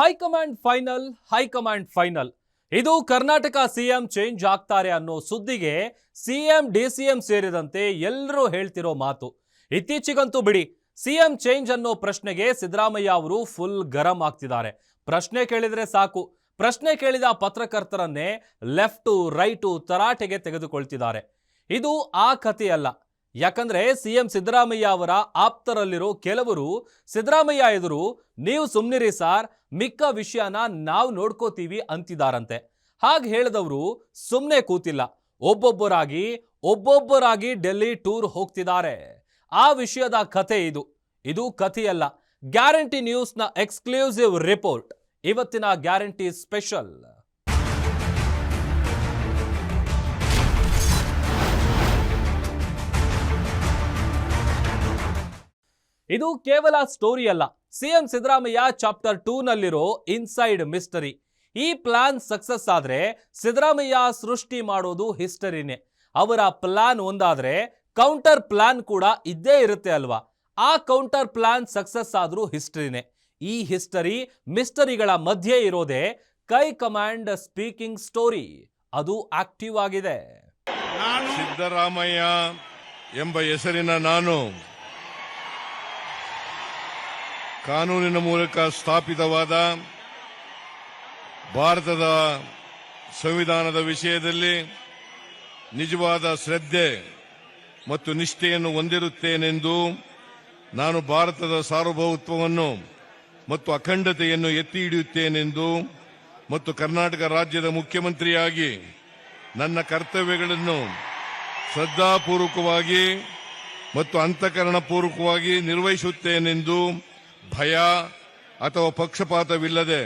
High command final high command final. ಇದು Karnataka CM change ಆಗ್ತಾರೆ ಅನ್ನೋ ಸುದ್ದಿಗೆ ಸಿಎಂ ಡಿಸಿಎಂ ಸೇರಿದಂತೆ ಎಲ್ಲರೂ ಹೇಳ್ತಿರೋ ಮಾತು. ಇತ್ತೀಚೆಗಂತೂ ಬಿಡಿ ಸಿಎಂ ಚೇಂಜ್ ಅನ್ನೋ ಪ್ರಶ್ನೆಗೆ ಸಿದ್ದರಾಮಯ್ಯ ಅವರು ಫುಲ್ ಗರಂ ಆಗ್ತಿದ್ದಾರೆ. ಪ್ರಶ್ನೆ ಕೇಳಿದ್ರೆ ಸಾಕು. ಪ್ರಶ್ನೆ ಕೇಳಿದ ಪತ್ರಕರ್ತರನ್ನೇ ಲೆಫ್ಟು, ರೈಟು ತರಾಟೆಗೆ ತೆಗೆದುಕೊಳ್ತಿದ್ದಾರೆ. ಇದು ಆ ಕಥೆಯಲ್ಲ. ಯಾಕಂದ್ರೆ ಸಿಎಂ ಸಿದ್ದರಾಮಯ್ಯ ಅವರ ಆಪ್ತರಲ್ಲಿರೋ ಕೆಲವರು ಸಿದ್ದರಾಮಯ್ಯ ಎದುರು, ನೀವು ಸುಮ್ನಿರಿ ಸಾರ್, ಮಿಕ್ಕ ವಿಷಯನ ನಾವು ನೋಡ್ಕೋತೀವಿ ಅಂತಿದಾರಂತೆ. ಹಾಗೆ ಹೇಳಿದವರು ಸುಮ್ಮನೆ ಕೂತಿಲ್ಲ. ಒಬ್ಬೊಬ್ಬರಾಗಿ ಒಬ್ಬೊಬ್ಬರಾಗಿ ಡೆಲ್ಲಿ ಟೂರ್ ಹೋಗ್ತಿದ್ದಾರೆ. ಆ ವಿಷಯದ ಕಥೆ ಇದು. ಇದು ಕಥೆಯಲ್ಲ. ಗ್ಯಾರಂಟಿ ನ್ಯೂಸ್ನ ಎಕ್ಸ್ಕ್ಲೂಸಿವ್ ರಿಪೋರ್ಟ್. ಇವತ್ತಿನ ಗ್ಯಾರಂಟಿ ಸ್ಪೆಷಲ್. ಇದು ಕೇವಲ ಸ್ಟೋರಿ ಅಲ್ಲ. ಸಿಎಂ ಸಿದ್ದರಾಮಯ್ಯ ಚಾಪ್ಟರ್ ಟೂ ನಲ್ಲಿರೋ ಇನ್ಸೈಡ್ ಮಿಸ್ಟರಿ ಈ ಪ್ಲಾನ್ ಸಕ್ಸಸ್ ಆದ್ರೆ ಸಿದ್ದರಾಮಯ್ಯ ಸೃಷ್ಟಿ ಮಾಡೋದು ಹಿಸ್ಟರಿನೇ ಅವರ ಪ್ಲಾನ್ ಒಂದಾದ್ರೆ ಕೌಂಟರ್ ಪ್ಲಾನ್ ಕೂಡ ಇದ್ದೇ ಇರುತ್ತೆ ಅಲ್ವಾ? ಆ ಕೌಂಟರ್ ಪ್ಲಾನ್ ಸಕ್ಸಸ್ ಆದ್ರೂ ಹಿಸ್ಟರಿನೇ ಈ ಹಿಸ್ಟರಿ ಮಿಸ್ಟರಿಗಳ ಮಧ್ಯೆ ಇರೋದೇ ಕೈ ಕಮಾಂಡ್ ಸ್ಪೀಕಿಂಗ್ ಸ್ಟೋರಿ ಅದು ಆಕ್ಟಿವ್ ಆಗಿದೆ. ಸಿದ್ದರಾಮಯ್ಯ ಎಂಬ ಹೆಸರಿನ ನಾನು ಕಾನೂನಿನ ಮೂಲಕ ಸ್ಥಾಪಿತವಾದ ಭಾರತದ ಸಂವಿಧಾನದ ವಿಷಯದಲ್ಲಿ ನಿಜವಾದ ಶ್ರದ್ಧೆ ಮತ್ತು ನಿಷ್ಠೆಯನ್ನು ಹೊಂದಿರುತ್ತೇನೆಂದು ನಾನು ಭಾರತದ ಸಾರ್ವಭೌಮತ್ವವನ್ನು ಮತ್ತು ಅಖಂಡತೆಯನ್ನು ಎತ್ತಿ ಹಿಡಿಯುತ್ತೇನೆಂದು ಮತ್ತು ಕರ್ನಾಟಕ ರಾಜ್ಯದ ಮುಖ್ಯಮಂತ್ರಿಯಾಗಿ ನನ್ನ ಕರ್ತವ್ಯಗಳನ್ನು ಶ್ರದ್ಧಾಪೂರ್ವಕವಾಗಿ ಮತ್ತು ಅಂತಃಕರಣಪೂರ್ವಕವಾಗಿ ನಿರ್ವಹಿಸುತ್ತೇನೆಂದು ಭಯ ಅಥವಾ ಪಕ್ಷಪಾತವಿಲ್ಲದೆ,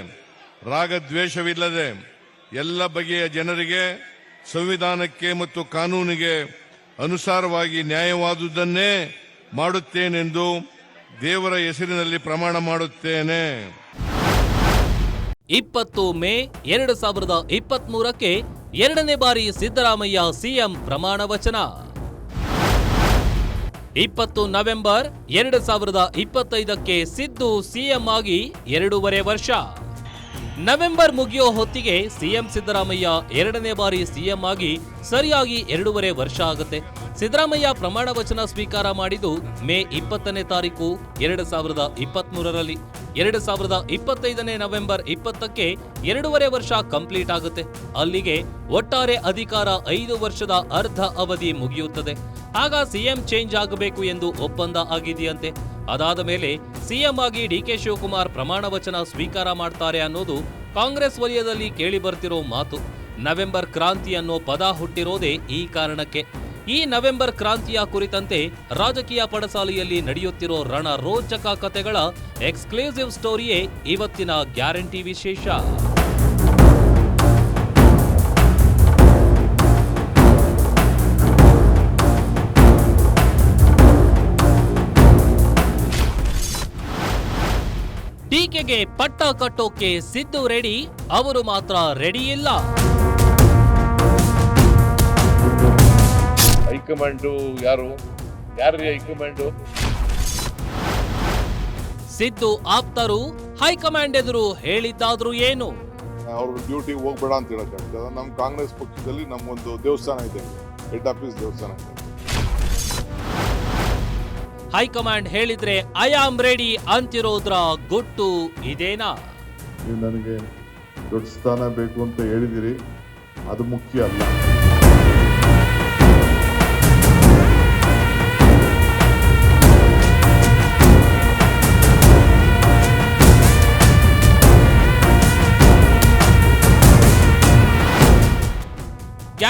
ರಾಗದ್ವೇಷವಿಲ್ಲದೆ, ಎಲ್ಲ ಬಗೆಯ ಜನರಿಗೆ ಸಂವಿಧಾನಕ್ಕೆ ಮತ್ತು ಕಾನೂನಿಗೆ ಅನುಸಾರವಾಗಿ ನ್ಯಾಯವಾದುದನ್ನೇ ಮಾಡುತ್ತೇನೆಂದು ದೇವರ ಹೆಸರಿನಲ್ಲಿ ಪ್ರಮಾಣ ಮಾಡುತ್ತೇನೆ. ಇಪ್ಪತ್ತು ಮೇ ಎರಡು ಸಾವಿರದ ಇಪ್ಪತ್ತ್ ಮೂರಕ್ಕೆ ಎರಡನೇ ಬಾರಿ ಸಿದ್ದರಾಮಯ್ಯ ಸಿಎಂ ಪ್ರಮಾಣ ವಚನ ಇಪ್ಪತ್ತು ನವೆಂಬರ್ ಎರಡು ಸಾವಿರದ ಇಪ್ಪತ್ತೈದಕ್ಕೆ ಸಿದ್ದು ಸಿಎಂ ಆಗಿ ಎರಡೂವರೆ ವರ್ಷ. ನವೆಂಬರ್ ಮುಗಿಯೋ ಹೊತ್ತಿಗೆ ಸಿಎಂ ಸಿದ್ದರಾಮಯ್ಯ ಎರಡನೇ ಬಾರಿ ಸಿಎಂ ಆಗಿ ಸರಿಯಾಗಿ ಎರಡೂವರೆ ವರ್ಷ ಆಗುತ್ತೆ. ಸಿದ್ದರಾಮಯ್ಯ ಪ್ರಮಾಣ ವಚನ ಸ್ವೀಕಾರ ಮಾಡಿದ್ದು ಮೇ ಇಪ್ಪತ್ತನೇ ತಾರೀಕು ಎರಡು ಸಾವಿರದ ಇಪ್ಪತ್ಮೂರರಲ್ಲಿ. ಎರಡು ಸಾವಿರದ ಇಪ್ಪತ್ತೈದನೇ ನವೆಂಬರ್ ಇಪ್ಪತ್ತಕ್ಕೆ ಎರಡೂವರೆ ವರ್ಷ ಕಂಪ್ಲೀಟ್ ಆಗುತ್ತೆ. ಅಲ್ಲಿಗೆ ಒಟ್ಟಾರೆ ಅಧಿಕಾರ ಐದು ವರ್ಷದ ಅರ್ಧ ಅವಧಿ ಮುಗಿಯುತ್ತದೆ. ಆಗ ಸಿಎಂ ಚೇಂಜ್ ಆಗಬೇಕು ಎಂದು ಒಪ್ಪಂದ ಆಗಿದೆಯಂತೆ. ಅದಾದ ಮೇಲೆ ಸಿಎಂ ಆಗಿ ಡಿಕೆ ಶಿವಕುಮಾರ್ ಪ್ರಮಾಣ ವಚನ ಸ್ವೀಕಾರ ಮಾಡ್ತಾರೆ ಅನ್ನೋದು ಕಾಂಗ್ರೆಸ್ ವಲಯದಲ್ಲಿ ಕೇಳಿ ಬರ್ತಿರೋ ಮಾತು. ನವೆಂಬರ್ ಕ್ರಾಂತಿ ಅನ್ನೋ ಪದ ಹುಟ್ಟಿರೋದೇ ಈ ಕಾರಣಕ್ಕೆ. ಈ ನವೆಂಬರ್ ಕ್ರಾಂತಿಯ ಕುರಿತಂತೆ ರಾಜಕೀಯ ಪಡಸಾಲೆಯಲ್ಲಿ ನಡೆಯುತ್ತಿರೋ ರಣ ರೋಚಕ ಕಥೆಗಳ ಎಕ್ಸ್ಕ್ಲೂಸಿವ್ ಸ್ಟೋರಿಯೇ ಇವತ್ತಿನ ಗ್ಯಾರಂಟಿ ವಿಶೇಷ. ಟೀಕೆಗೆ ಪಟ್ಟ ಕಟ್ಟೋಕೆ ಸಿದ್ದು ರೆಡಿ ಅವರು ಮಾತ್ರ ರೆಡಿ ಇಲ್ಲ. ಹೈಕಮಾಂಡು ಯಾರು? ಯಾರ್ರೀ ಹೈಕಮಾಂಡು? ಸಿದ್ದು ಆಪ್ತರು ಹೈಕಮಾಂಡ್ ಎದುರು ಹೇಳಿದ್ದಾದ್ರೂ ಏನು? ಅವ್ರ ಡ್ಯೂಟಿ ಹೋಗ್ಬೇಡ ಅಂತ ಹೇಳಕ್ಕಾಗ್ತದ. ನಮ್ಮ ಕಾಂಗ್ರೆಸ್ ಪಕ್ಷದಲ್ಲಿ ನಮ್ಮೊಂದು ದೇವಸ್ಥಾನ ಇದೆ ಹೆಡ್ ಆಫೀಸ್ ದೇವಸ್ಥಾನ ಇದೆ. ಹೈಕಮಾಂಡ್ ಹೇಳಿದ್ರೆ, ಐ ಆಮ್ ರೆಡಿ ಅಂತಿರೋದ್ರ ಗೊತ್ತು ಇದೇನಾ? ನನಗೆ ದೊಡ್ಡ ಸ್ಥಾನ ಬೇಕು ಅಂತ ಹೇಳಿದಿರಿ. ಅದು ಮುಖ್ಯ ಅಲ್ಲ.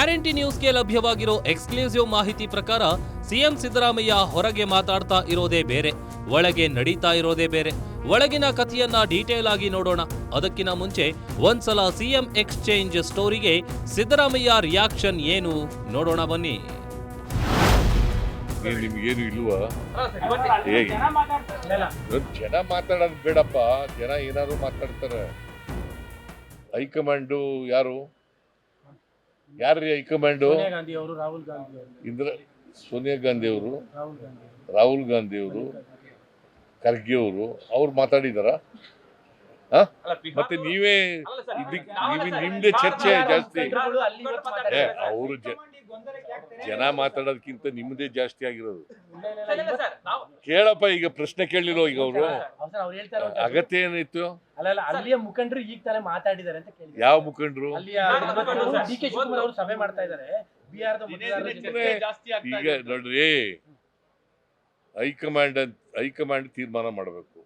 ಗ್ಯಾರಂಟಿ ನ್ಯೂಸ್ಗೆ ಲಭ್ಯವಾಗಿರೋ ಎಕ್ಸ್ಕ್ಲೂಸಿವ್ ಮಾಹಿತಿ ಪ್ರಕಾರ ಸಿಎಂ ಸಿದ್ದರಾಮಯ್ಯ ಹೊರಗೆ ಮಾತಾಡ್ತಾ ಇರೋದೇ ಬೇರೆ ಒಳಗೆ ನಡೀತಾ ಇರೋದೇ ಬೇರೆ. ಒಳಗಿನ ಕಥೆಯನ್ನ ಡೀಟೇಲ್ ಆಗಿ ನೋಡೋಣ. ಅದಕ್ಕಿಂತ ಮುಂಚೆ ಒಂದ್ಸಲ ಸಿಎಂ ಎಕ್ಸ್ಚೇಂಜ್ ಸ್ಟೋರಿಗೆ ಸಿದ್ದರಾಮಯ್ಯ ರಿಯಾಕ್ಷನ್ ಏನು ನೋಡೋಣ ಬನ್ನಿ. ಏನ್ ನಿಮ್ಗೇನು ಇಲ್ವಾ? ಹೇಗೆ? ಜನ ಮಾತಾಡೋದು ಬೇಡಪ್ಪ ಜನ ಏನಾದ್ರು ಮಾತಾಡ್ತಾರೆ. ಹೈಕಮಾಂಡು ಯಾರು? ಯಾರ್ರೀ ಹೈಕಮಾಂಡು ಸೋನಿಯಾ ಗಾಂಧಿ ಅವರು ರಾಹುಲ್ ಗಾಂಧಿ ಅವರು. ಇಂದ್ರ ಸೋನಿಯಾ ಗಾಂಧಿ ಅವರು ರಾಹುಲ್ ಗಾಂಧಿ ಅವರು. ಖರ್ಗೆ ಅವರು ಅವ್ರು ಮಾತಾಡಿದಾರ? ಮತ್ತೆ ನೀವೇ ಇದಕ್ಕೆ ನೀವೇ ನಿಮ್ದೇ ಚರ್ಚೆ ಜಾಸ್ತಿ. ಅವರು ಜನ ಮಾತಾಡೋದಕ್ಕಿಂತ ನಿಮ್ಮದೇ ಜಾಸ್ತಿ ಆಗಿರೋದು. ಕೇಳಪ್ಪ ಈಗ ಪ್ರಶ್ನೆ ಕೇಳಿರೋ ಈಗ ಅವರು? ಅವ್ರು ಹೇಳ್ತಾ ಇರೋದು. ಅಗತ್ಯ ಏನಿತ್ತು ಅಲ್ಲ ಅಲ್ಲ ಅಲ್ಲಿಯ ಮುಖಂಡರು ಈಗ ತಾನೇ ಮಾತಾಡಿದ್ದಾರೆ ಅಂತ ಕೇಳಿದ್ರು ಯಾವ ಮುಖಂಡರು? ಅಲ್ಲಿಯ ಡಿ ಕೆ ಶಿವಕುಮಾರ್ ಅವರು ಸಭೆ ಮಾಡ್ತಾ ಇದ್ದಾರೆ. ಈಗ ನೋಡ್ರಿ ಹೈಕಮಾಂಡ್ ಅಂತ ಹೈಕಮಾಂಡ್ ತೀರ್ಮಾನ ಮಾಡಬೇಕು.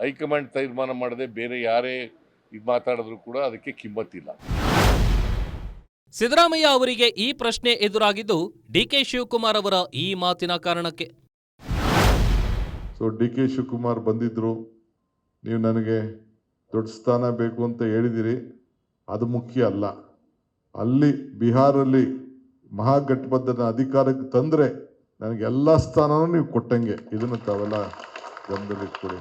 ಹೈಕಮಾಂಡ್ ತೀರ್ಮಾನ ಮಾಡದೆ ಬೇರೆ ಯಾರೇ ಇದು ಮಾತಾಡಿದ್ರು ಕೂಡ ಅದಕ್ಕೆ ಕಿಮ್ಮತ್ತಿಲ್ಲ. ಸಿದ್ದರಾಮಯ್ಯ ಅವರಿಗೆ ಈ ಪ್ರಶ್ನೆ ಎದುರಾಗಿದ್ದು ಡಿಕೆ ಶಿವಕುಮಾರ್ ಅವರ ಈ ಮಾತಿನ ಕಾರಣಕ್ಕೆ. ಸೊ ಡಿ ಕೆ ಶಿವಕುಮಾರ್ ಬಂದಿದ್ರು. ನೀವು ನನಗೆ ದೊಡ್ಡ ಸ್ಥಾನ ಬೇಕು ಅಂತ ಹೇಳಿದಿರಿ. ಅದು ಮುಖ್ಯ ಅಲ್ಲ. ಅಲ್ಲಿ ಬಿಹಾರಲ್ಲಿ ಮಹಾಗಠಬಂಧನ ಅಧಿಕಾರಕ್ಕೆ ತಂದರೆ ನನಗೆ ಎಲ್ಲ ಸ್ಥಾನವೂ ನೀವು ಕೊಟ್ಟಂಗೆ. ಇದನ್ನು ತಾವೆಲ್ಲ ಗಮನದಲ್ಲಿಟ್ಕೊಡಿ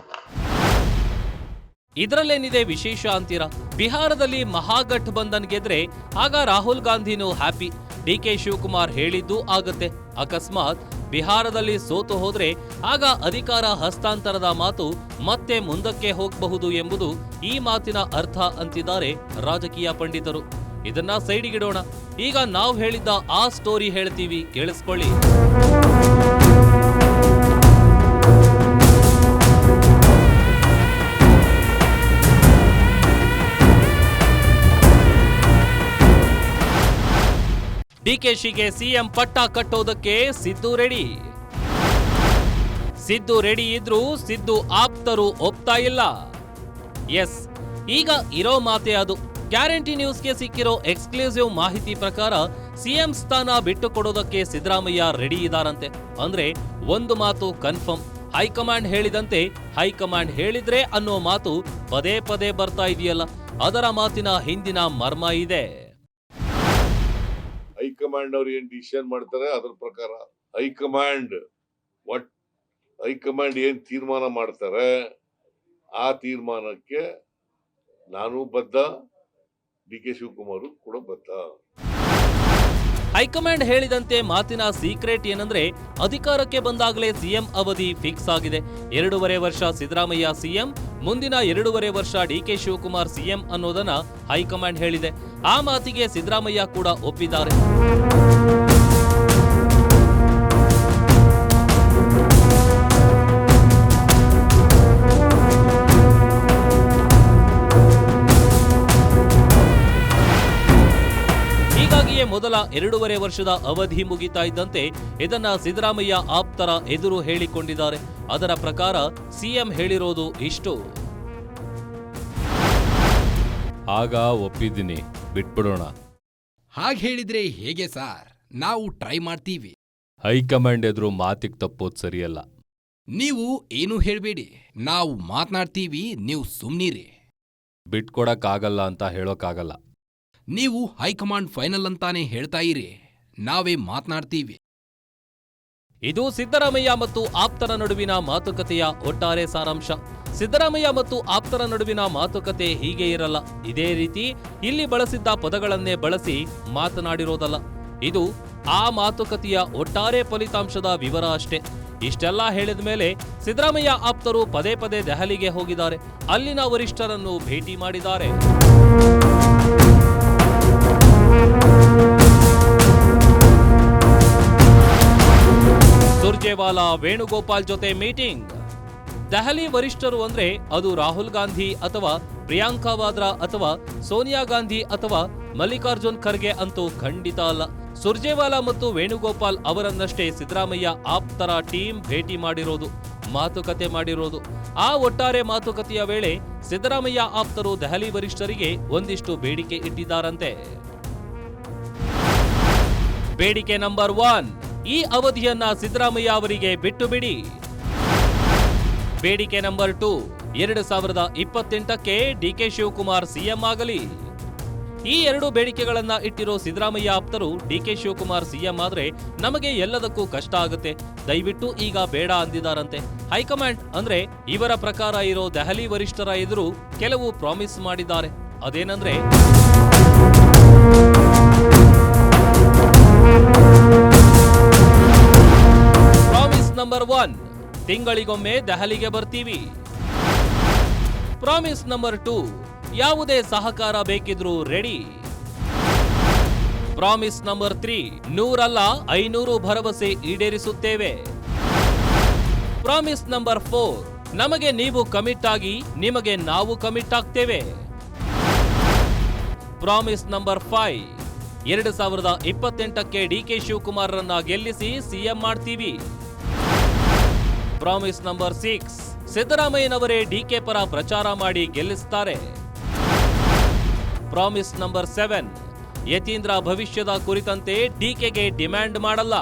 ಇದರಲ್ಲೇನಿದೆ ವಿಶೇಷ ಅಂತೀರಾ? ಬಿಹಾರದಲ್ಲಿ ಮಹಾಗಠ್ ಬಂಧನ್ ಗೆದ್ರೆ ಆಗ ರಾಹುಲ್ ಗಾಂಧಿನೂ ಹ್ಯಾಪಿ ಡಿ ಕೆ ಶಿವಕುಮಾರ್ ಹೇಳಿದ್ದು ಆಗತ್ತೆ. ಅಕಸ್ಮಾತ್ ಬಿಹಾರದಲ್ಲಿ ಸೋತು ಹೋದ್ರೆ ಆಗ ಅಧಿಕಾರ ಹಸ್ತಾಂತರದ ಮಾತು ಮತ್ತೆ ಮುಂದಕ್ಕೆ ಹೋಗಬಹುದು ಎಂಬುದು ಈ ಮಾತಿನ ಅರ್ಥ ಅಂತಿದ್ದಾರೆ ರಾಜಕೀಯ ಪಂಡಿತರು. ಇದನ್ನ ಸೈಡಿಗಿಡೋಣ. ಈಗ ನಾವು ಹೇಳಿದ್ದ ಆ ಸ್ಟೋರಿ ಹೇಳ್ತೀವಿ. ಕೇಳಿಸ್ಕೊಳ್ಳಿ. ಡಿಕೆಶಿಗೆ ಸಿಎಂ ಪಟ್ಟ ಕಟ್ಟೋದಕ್ಕೆ ಸಿದ್ದು ರೆಡಿ. ಸಿದ್ದು ರೆಡಿ ಇದ್ರೂ ಸಿದ್ದು ಆಪ್ತರು ಒಪ್ತಾ ಇಲ್ಲ. ಎಸ್, ಈಗ ಇರೋ ಮಾತೆ ಅದು. ಗ್ಯಾರಂಟಿ ನ್ಯೂಸ್ಗೆ ಸಿಕ್ಕಿರೋ ಎಕ್ಸ್ಕ್ಲೂಸಿವ್ ಮಾಹಿತಿ ಪ್ರಕಾರ ಸಿಎಂ ಸ್ಥಾನ ಬಿಟ್ಟುಕೊಡೋದಕ್ಕೆ ಸಿದ್ದರಾಮಯ್ಯ ರೆಡಿ ಇದಾರಂತೆ. ಅಂದ್ರೆ ಒಂದು ಮಾತು ಕನ್ಫರ್ಮ್. ಹೈಕಮಾಂಡ್ ಹೇಳಿದಂತೆ ಹೈಕಮಾಂಡ್ ಹೇಳಿದ್ರೆ ಅನ್ನೋ ಮಾತು ಪದೇ ಪದೇ ಬರ್ತಾ ಇದೆಯಲ್ಲ. ಅದರ ಮಾತಿನ ಹಿಂದಿನ ಮರ್ಮ ಇದೆ. ಹೈಕಮಾಂಡ್ ಅವ್ರು ಏನ್ ಡಿಸಿಷನ್ ಮಾಡ್ತಾರೆ ಅದ್ರ ಪ್ರಕಾರ ಹೈಕಮಾಂಡ್ ಒಟ್ ಹೈಕಮಾಂಡ್ ಏನ್ ತೀರ್ಮಾನ ಮಾಡ್ತಾರೆ ಆ ತೀರ್ಮಾನಕ್ಕೆ ನಾನು ಬದ್ಧ ಡಿ ಕೆ ಶಿವಕುಮಾರು ಕೂಡ ಬದ್ಧ. ಹೈಕಮಾಂಡ್ ಹೇಳಿದಂತೆ ಮಾತಿನ ಸೀಕ್ರೆಟ್ ಏನಂದ್ರೆ, ಅಧಿಕಾರಕ್ಕೆ ಬಂದಾಗಲೇ ಸಿಎಂ ಅವಧಿ ಫಿಕ್ಸ್ ಆಗಿದೆ. ಎರಡೂವರೆ ವರ್ಷ ಸಿದ್ದರಾಮಯ್ಯ ಸಿಎಂ, ಮುಂದಿನ ಎರಡೂವರೆ ವರ್ಷ ಡಿಕೆ ಶಿವಕುಮಾರ್ ಸಿಎಂ ಅನ್ನೋದನ್ನ ಹೈಕಮಾಂಡ್ ಹೇಳಿದೆ. ಆ ಮಾತಿಗೆ ಸಿದ್ದರಾಮಯ್ಯ ಕೂಡ ಒಪ್ಪಿದ್ದಾರೆ. ಮೊದಲ ಎರಡೂವರೆ ವರ್ಷದ ಅವಧಿ ಮುಗಿತಾ ಇದ್ದಂತೆ ಇದನ್ನ ಸಿದ್ದರಾಮಯ್ಯ ಆಪ್ತರ ಎದುರು ಹೇಳಿಕೊಂಡಿದ್ದಾರೆ. ಅದರ ಪ್ರಕಾರ ಸಿಎಂ ಹೇಳಿರೋದು ಇಷ್ಟು. ಆಗ ಒಪ್ಪಿದ್ದೀನಿ. ಬಿಟ್ಬಿಡೋಣ. ಹಾಗೆ ಹೇಳಿದ್ರೆ ಹೇಗೆ ಸಾರ್? ನಾವು ಟ್ರೈ ಮಾಡ್ತೀವಿ. ಹೈಕಮಾಂಡ್ ಎದುರು ಮಾತಿಗೆ ತಪ್ಪೋದು ಸರಿಯಲ್ಲ. ನೀವು ಏನೂ ಹೇಳಬೇಡಿ. ನಾವು ಮಾತನಾಡ್ತೀವಿ ನೀವು ಸುಮ್ನಿರಿ. ಬಿಟ್ಕೊಡಕ್ಕಾಗಲ್ಲ ಅಂತ ಹೇಳೋಕ್ಕಾಗಲ್ಲ. ನೀವು ಹೈಕಮಾಂಡ್ ಫೈನಲ್ ಅಂತಾನೆ ಹೇಳ್ತಾ ಇರಿ ನಾವೇ ಮಾತನಾಡ್ತೀವಿ. ಇದು ಸಿದ್ದರಾಮಯ್ಯ ಮತ್ತು ಆಪ್ತರ ನಡುವಿನ ಮಾತುಕತೆಯ ಒಟ್ಟಾರೆ ಸಾರಾಂಶ. ಸಿದ್ದರಾಮಯ್ಯ ಮತ್ತು ಆಪ್ತರ ನಡುವಿನ ಮಾತುಕತೆ ಹೀಗೆ ಇರಲ್ಲ. ಇದೇ ರೀತಿ ಇಲ್ಲಿ ಬಳಸಿದ್ದ ಪದಗಳನ್ನೇ ಬಳಸಿ ಮಾತನಾಡಿರೋದಲ್ಲ. ಇದು ಆ ಮಾತುಕತೆಯ ಒಟ್ಟಾರೆ ಫಲಿತಾಂಶದ ವಿವರ ಅಷ್ಟೇ. ಇಷ್ಟೆಲ್ಲ ಹೇಳಿದ ಮೇಲೆ ಸಿದ್ದರಾಮಯ್ಯ ಆಪ್ತರು ಪದೇ ಪದೇ ದೆಹಲಿಗೆ ಹೋಗಿದ್ದಾರೆ. ಅಲ್ಲಿನ ವರಿಷ್ಠರನ್ನು ಭೇಟಿ ಮಾಡಿದ್ದಾರೆ. ಸುರ್ಜೇವಾಲಾ ವೇಣುಗೋಪಾಲ್ ಜೊತೆ ಮೀಟಿಂಗ್. ದೆಹಲಿ ವರಿಷ್ಠರು ಅಂದ್ರೆ ಅದು ರಾಹುಲ್ ಗಾಂಧಿ ಅಥವಾ ಪ್ರಿಯಾಂಕಾ ವಾದ್ರಾ ಅಥವಾ ಸೋನಿಯಾ ಗಾಂಧಿ ಅಥವಾ ಮಲ್ಲಿಕಾರ್ಜುನ್ ಖರ್ಗೆ ಅಂತೂ ಖಂಡಿತ ಅಲ್ಲ. ಸುರ್ಜೇವಾಲಾ ಮತ್ತು ವೇಣುಗೋಪಾಲ್ ಅವರನ್ನಷ್ಟೇ ಸಿದ್ದರಾಮಯ್ಯ ಆಪ್ತರ ಟೀಮ್ ಭೇಟಿ ಮಾಡಿರೋದು, ಮಾತುಕತೆ ಮಾಡಿರೋದು. ಆ ಒಟ್ಟಾರೆ ಮಾತುಕತೆಯ ವೇಳೆ ಸಿದ್ದರಾಮಯ್ಯ ಆಪ್ತರು ದೆಹಲಿ ವರಿಷ್ಠರಿಗೆ ಒಂದಿಷ್ಟು ಬೇಡಿಕೆ ಇಟ್ಟಿದ್ದಾರಂತೆ. ಬೇಡಿಕೆ ನಂಬರ್ ಒನ್. ಈ ಅವಧಿಯನ್ನ ಸಿದ್ದರಾಮಯ್ಯ ಅವರಿಗೆ ಬಿಟ್ಟು ಬಿಡಿ ಬೇಡಿಕೆ ನಂಬರ್ ಟು. ಎರಡು ಸಾವಿರದ ಇಪ್ಪತ್ತೆಂಟಕ್ಕೆ ಡಿಕೆ ಶಿವಕುಮಾರ್ ಸಿಎಂ ಆಗಲಿ. ಈ ಎರಡು ಬೇಡಿಕೆಗಳನ್ನ ಇಟ್ಟಿರೋ ಸಿದ್ದರಾಮಯ್ಯ ಆಪ್ತರು ಡಿಕೆ ಶಿವಕುಮಾರ್ ಸಿಎಂ ಆದ್ರೆ ನಮಗೆ ಎಲ್ಲದಕ್ಕೂ ಕಷ್ಟ ಆಗುತ್ತೆ. ದಯವಿಟ್ಟು ಈಗ ಬೇಡ ಅಂದಿದಾರಂತೆ. ಹೈಕಮಾಂಡ್ ಅಂದ್ರೆ ಇವರ ಪ್ರಕಾರ ಇರೋ ದೆಹಲಿ ವರಿಷ್ಠರ ಎದುರು ಕೆಲವು ಪ್ರಾಮಿಸ್ ಮಾಡಿದ್ದಾರೆ. ಅದೇನಂದ್ರೆ ತಿಂಗಳಿಗೊಮ್ಮೆ ದೆಹಲಿಗೆ ಬರ್ತೀವಿ. ಪ್ರಾಮಿಸ್ ನಂಬರ್ ಟೂ, ಯಾವುದೇ ಸಹಕಾರ ಬೇಕಿದ್ರೂ ರೆಡಿ. ಪ್ರಾಮಿಸ್ ನಂಬರ್ ತ್ರೀ, ನೂರಲ್ಲ ಐನೂರು ಭರವಸೆ ಈಡೇರಿಸುತ್ತೇವೆ. ಪ್ರಾಮಿಸ್ ನಂಬರ್ ಫೋರ್, ನಮಗೆ ನೀವು ಕಮಿಟ್ ಆಗಿ ನಿಮಗೆ ನಾವು ಕಮಿಟ್ ಆಗ್ತೇವೆ. ಪ್ರಾಮಿಸ್ ನಂಬರ್ ಫೈವ್, ಎರಡು ಸಾವಿರದ ಇಪ್ಪತ್ತೆಂಟಕ್ಕೆ ಡಿಕೆ ಶಿವಕುಮಾರ್ರನ್ನ ಗೆಲ್ಲಿಸಿ ಸಿಎಂ ಮಾಡ್ತೀವಿ. Promise number six. ಸಿದ್ದರಾಮಯ್ಯನವರೇ ಡಿಕೆ ಪರ ಪ್ರಚಾರ ಮಾಡಿ ಗೆಲ್ಲಿಸುತ್ತಾರೆ. Promise number seven. ಯತೀಂದ್ರ ಭವಿಷ್ಯದ ಕುರಿತಂತೆ ಡಿಕೆಗೆ ಡಿಮ್ಯಾಂಡ್ ಮಾಡಲ್ಲ.